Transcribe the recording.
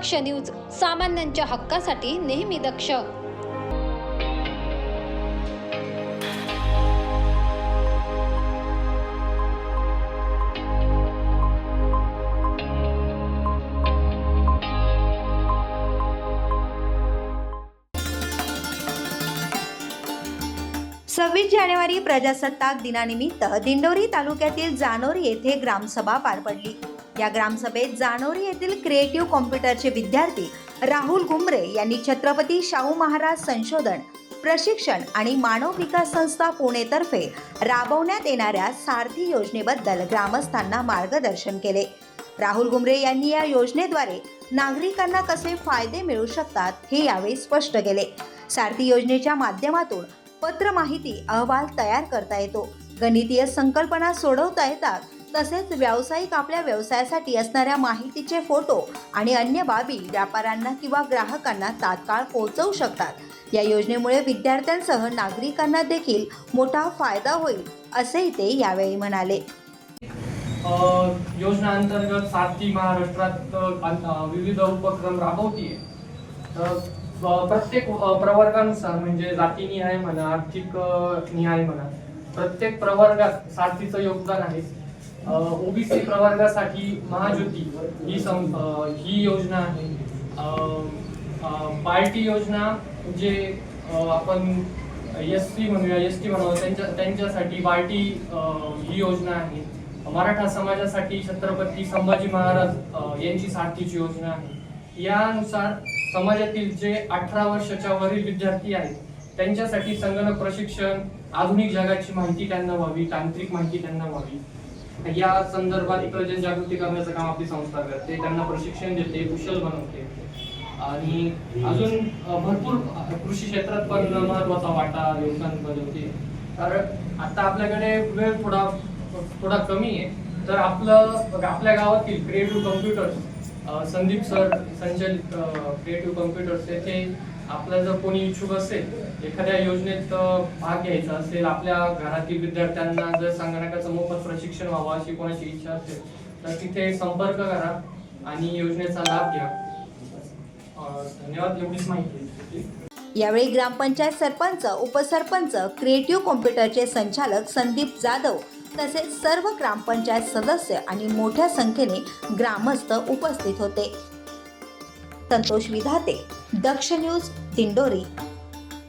दक्ष news सामान्यांच्या हक्कासाठी नेहमी दक्ष. सव्वीस जानेवारी प्रजासत्ताक दिनानिमित्त दिंडोरी तालुक्यातील जानोरी येथे ग्रामसभा पार पडली. या ग्रामसभेत जानोरी येथील क्रिएटिव्ह कॉम्प्युटरचे विद्यार्थी राहुल घुमरे यांनी छत्रपती शाहू महाराज संशोधन प्रशिक्षण आणि मानव विकास संस्था पुणेतर्फे राबवण्यात येणाऱ्या सारथी योजनेबद्दल ग्रामस्थांना मार्गदर्शन केले. राहुल घुमरे यांनी या योजनेद्वारे नागरिकांना कसे फायदे मिळू शकतात हे यावेळी स्पष्ट केले. सारथी योजनेच्या माध्यमातून पत्र माहिती अहवाल तयार करता येतो. गणितीय संकल्पना सोडवता येतात. तसेच व्यावसायिक आपल्या व्यवसायासाठी असणाऱ्या माहितीचे फोटो आणि अन्य बाबी व्यापाऱ्यांना किंवा ग्राहकांना तात्काळ पोहोचवू शकतात. या योजनेमुळे विद्यार्थ्यांसह नागरिकांना देखील मोठा फायदा होईल असेही ते यावेळी म्हणाले. अ, योजना अंतर्गत सारथी महाराष्ट्रात विविध उपक्रम राबवतीये. तर प्रत्येक प्रवर्गानुसार म्हणजे जातीनिहाय म्हणा आर्थिक निहाय म्हणा प्रत्येक प्रवर्गात साथीचं योगदान आहे. ओबीसी प्रवर्गासाठी महाज्योती ही सं ही योजना आहे. पार्टी योजना म्हणजे, जे आपण एस टी म्हणूया एस टी म्हणूया त्यांच्या त्यांच्यासाठी बार्टी ही योजना आहे. मराठा समाजासाठी छत्रपती संभाजी महाराज यांची सारथीची योजना आहे. यानुसार समाजातील जे अठरा वर्षाच्या वरील विद्यार्थी आहेत त्यांच्यासाठी संगणक प्रशिक्षण आधुनिक जगाची माहिती त्यांना व्हावी तांत्रिक माहिती त्यांना व्हावी. या संदर्भात जनजागृती करण्याचं काम आपली संस्था करते. त्यांना प्रशिक्षण देते कुशल बनवते. आणि अजून भरपूर कृषी क्षेत्रात पण महत्त्वाचा वाटा योगदान बजावते. कारण आता आपल्याकडे वेळ थोडा थोडा कमी आहे. तर आपलं आपल्या गावातील क्रिएटिव्ह कम्प्युटर्स संदीप सर संचलित क्रिएटिव्ह कम्प्युटर्स येथे आपला जर कोणी इच्छुक असेल एखाद्या योजनेत भाग घ्यायचा असेल आपल्या घरातील विद्यार्थ्यांना जर संगणकाचं मोफत प्रशिक्षण व्हावं अशी कोणाची इच्छा असेल तर तिथे संपर्क करा आणि योजनेचा लाभ घ्या. धन्यवाद एवढीच माहिती यावेळी ग्रामपंचायत सरपंच उपसरपंच क्रिएटिव्ह कॉम्प्युटरचे संचालक संदीप जाधव तसेच सर्व ग्रामपंचायत सदस्य आणि मोठ्या संख्येने ग्रामस्थ उपस्थित होते. संतोष विधाते दक्ष न्यूज दिंडोरी